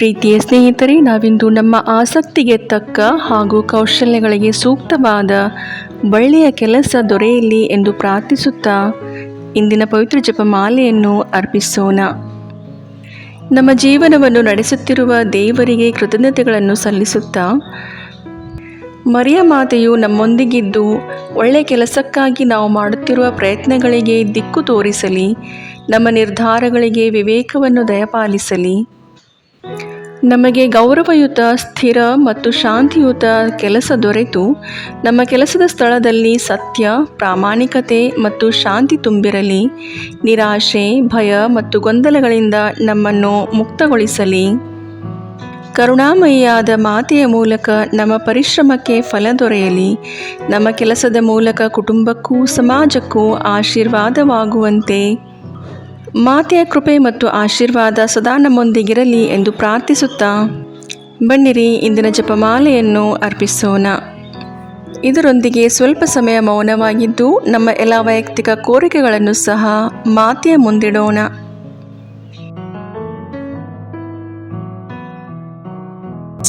ಪ್ರೀತಿಯ ಸ್ನೇಹಿತರೆ, ನಾವಿಂದು ನಮ್ಮ ಆಸಕ್ತಿಗೆ ತಕ್ಕ ಹಾಗೂ ಕೌಶಲ್ಯಗಳಿಗೆ ಸೂಕ್ತವಾದ ಒಳ್ಳೆಯ ಕೆಲಸ ದೊರೆಯಲಿ ಎಂದು ಪ್ರಾರ್ಥಿಸುತ್ತಾ ಇಂದಿನ ಪವಿತ್ರ ಜಪಮಾಲೆಯನ್ನು ಅರ್ಪಿಸೋಣ. ನಮ್ಮ ಜೀವನವನ್ನು ನಡೆಸುತ್ತಿರುವ ದೇವರಿಗೆ ಕೃತಜ್ಞತೆಗಳನ್ನು ಸಲ್ಲಿಸುತ್ತಾ, ಮರಿಯ ಮಾತೆಯು ನಮ್ಮೊಂದಿಗಿದ್ದು ಒಳ್ಳೆಯ ಕೆಲಸಕ್ಕಾಗಿ ನಾವು ಮಾಡುತ್ತಿರುವ ಪ್ರಯತ್ನಗಳಿಗೆ ದಿಕ್ಕು ತೋರಿಸಲಿ, ನಮ್ಮ ನಿರ್ಧಾರಗಳಿಗೆ ವಿವೇಕವನ್ನು ದಯಪಾಲಿಸಲಿ. ನಮಗೆ ಗೌರವಯುತ, ಸ್ಥಿರ ಮತ್ತು ಶಾಂತಿಯುತ ಕೆಲಸ ದೊರೆತು. ನಮ್ಮ ಕೆಲಸದ ಸ್ಥಳದಲ್ಲಿ ಸತ್ಯ, ಪ್ರಾಮಾಣಿಕತೆ ಮತ್ತು ಶಾಂತಿ ತುಂಬಿರಲಿ. ನಿರಾಶೆ, ಭಯ ಮತ್ತು ಗೊಂದಲಗಳಿಂದ ನಮ್ಮನ್ನು ಮುಕ್ತಗೊಳಿಸಲಿ. ಕರುಣಾಮಯಿಯಾದ ಮಾತೆಯ ಮೂಲಕ ನಮ್ಮ ಪರಿಶ್ರಮಕ್ಕೆ ಫಲ ದೊರೆಯಲಿ. ನಮ್ಮ ಕೆಲಸದ ಮೂಲಕ ಕುಟುಂಬಕ್ಕೂ, ಸಮಾಜಕ್ಕೂ ಆಶೀರ್ವಾದವಾಗುವಂತೆ. ಮಾತೆಯ ಕೃಪೆ ಮತ್ತು ಆಶೀರ್ವಾದ ಸದಾ ನಮ್ಮೊಂದಿಗಿರಲಿ ಎಂದು ಪ್ರಾರ್ಥಿಸುತ್ತಾ ಬನ್ನಿರಿ, ಇಂದಿನ ಜಪಮಾಲೆಯನ್ನು ಅರ್ಪಿಸೋಣ. ಇದರೊಂದಿಗೆ ಸ್ವಲ್ಪ ಸಮಯ ಮೌನವಾಗಿದ್ದು ನಮ್ಮ ಎಲ್ಲ ವೈಯಕ್ತಿಕ ಕೋರಿಕೆಗಳನ್ನು ಸಹ ಮಾತೆಯ ಮುಂದಿಡೋಣ.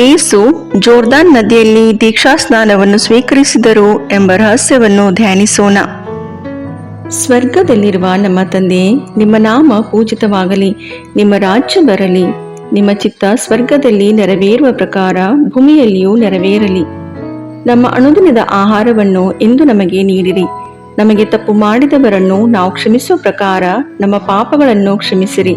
ಏಸು ಜೋರ್ದಾನ್ ನದಿಯಲ್ಲಿ ದೀಕ್ಷಾ ಸ್ನಾನವನ್ನು ಸ್ವೀಕರಿಸಿದರು ಎಂಬ ರಹಸ್ಯವನ್ನು ಧ್ಯಾನಿಸೋಣ. ಸ್ವರ್ಗದಲ್ಲಿರುವ ನಮ್ಮ ತಂದೆ, ನಿಮ್ಮ ನಾಮ ಪೂಜಿತವಾಗಲಿ, ನಿಮ್ಮ ರಾಜ್ಯ ಬರಲಿ, ನಿಮ್ಮ ಚಿತ್ತ ಸ್ವರ್ಗದಲ್ಲಿ ನೆರವೇರುವ ಪ್ರಕಾರ ಭೂಮಿಯಲ್ಲಿಯೂ ನೆರವೇರಲಿ. ನಮ್ಮ ಅನುದಿನದ ಆಹಾರವನ್ನು ಇಂದು ನಮಗೆ ನೀಡಿರಿ. ನಮಗೆ ತಪ್ಪು ಮಾಡಿದವರನ್ನು ನಾವು ಕ್ಷಮಿಸುವ ಪ್ರಕಾರ ನಮ್ಮ ಪಾಪಗಳನ್ನು ಕ್ಷಮಿಸಿರಿ.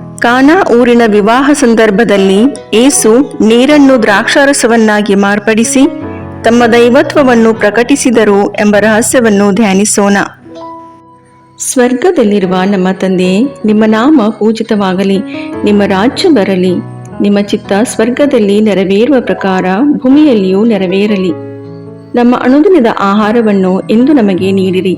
ಕಾನಾ ಊರಿನ ವಿವಾಹ ಸಂದರ್ಭದಲ್ಲಿ ಏಸು ನೀರನ್ನು ದ್ರಾಕ್ಷಾರಸವನ್ನಾಗಿ ಮಾರ್ಪಡಿಸಿ ತಮ್ಮ ದೈವತ್ವವನ್ನು ಪ್ರಕಟಿಸಿದರು ಎಂಬ ರಹಸ್ಯವನ್ನು ಧ್ಯಾನಿಸೋಣ. ಸ್ವರ್ಗದಲ್ಲಿರುವ ನಮ್ಮ ತಂದೆ, ನಿಮ್ಮ ನಾಮ ಪೂಜಿತವಾಗಲಿ, ನಿಮ್ಮ ರಾಜ್ಯ ಬರಲಿ, ನಿಮ್ಮ ಚಿತ್ತ ಸ್ವರ್ಗದಲ್ಲಿ ನೆರವೇರುವ ಪ್ರಕಾರ ಭೂಮಿಯಲ್ಲಿಯೂ ನೆರವೇರಲಿ. ನಮ್ಮ ಅನುದಿನದ ಆಹಾರವನ್ನು ಇಂದು ನಮಗೆ ನೀಡಿರಿ.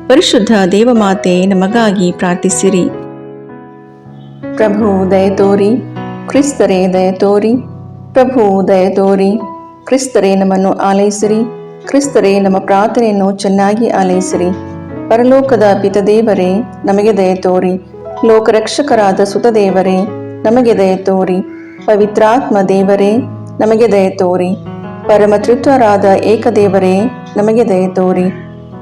ಪರಿಶುದ್ಧ ದೇವಮಾತೆ, ನಮಗಾಗಿ ಪ್ರಾರ್ಥಿಸಿರಿ. ಪ್ರಭು, ದಯ ತೋರಿ, ಕ್ರಿಸ್ತರೇ ದಯ ತೋರಿ, ಪ್ರಭು, ದಯ ತೋರಿ, ಕ್ರಿಸ್ತರೇ ನಮ್ಮನ್ನು ಆಲೈಸಿರಿ, ಕ್ರಿಸ್ತರೇ ನಮ್ಮ ಪ್ರಾರ್ಥನೆಯನ್ನು ಚೆನ್ನಾಗಿ ಆಲೈಸಿರಿ. ಪರಲೋಕದ ಪಿತದೇವರೇ, ನಮಗೆ ದಯ ತೋರಿ. ಲೋಕರಕ್ಷಕರಾದ ಸುತದೇವರೇ, ನಮಗೆ ದಯ ತೋರಿ. ಪವಿತ್ರಾತ್ಮ ದೇವರೇ, ನಮಗೆ ದಯ ತೋರಿ. ಪರಮತೃತ್ವರಾದ ಏಕದೇವರೇ, ನಮಗೆ ದಯ ತೋರಿ.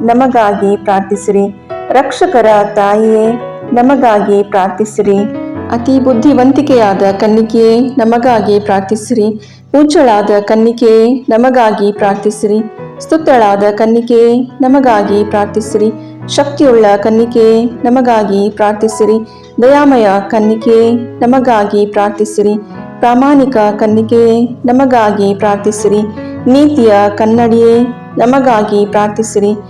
ನಮಗಾಗಿ ಪ್ರಾರ್ಥಿಸಿರಿ. ರಕ್ಷಕರ ತಾಯಿಯೇ, ನಮಗಾಗಿ ಪ್ರಾರ್ಥಿಸಿರಿ. ಅತಿ ಬುದ್ಧಿವಂತಿಕೆಯಾದ ಕನ್ನಿಕೆಯೇ, ನಮಗಾಗಿ ಪ್ರಾರ್ಥಿಸಿರಿ. ಉಜ್ಜಳಾದ ಕನ್ನಿಕೆಯೇ, ನಮಗಾಗಿ ಪ್ರಾರ್ಥಿಸಿರಿ. ಸ್ತುತಳಾದ ಕನ್ನಿಕೆಯೇ, ನಮಗಾಗಿ ಪ್ರಾರ್ಥಿಸಿರಿ. ಶಕ್ತಿಯುಳ್ಳ ಕನ್ನಿಕೆಯೇ, ನಮಗಾಗಿ ಪ್ರಾರ್ಥಿಸಿರಿ. ದಯಾಮಯ ಕನ್ನಿಕೆಯೇ, ನಮಗಾಗಿ ಪ್ರಾರ್ಥಿಸಿರಿ. ಪ್ರಾಮಾಣಿಕ ಕನ್ನಿಕೆಯೇ, ನಮಗಾಗಿ ಪ್ರಾರ್ಥಿಸಿರಿ. ನೀತಿಯ ಕನ್ನಡಿಯೇ, ನಮಗಾಗಿ ಪ್ರಾರ್ಥಿಸಿರಿ.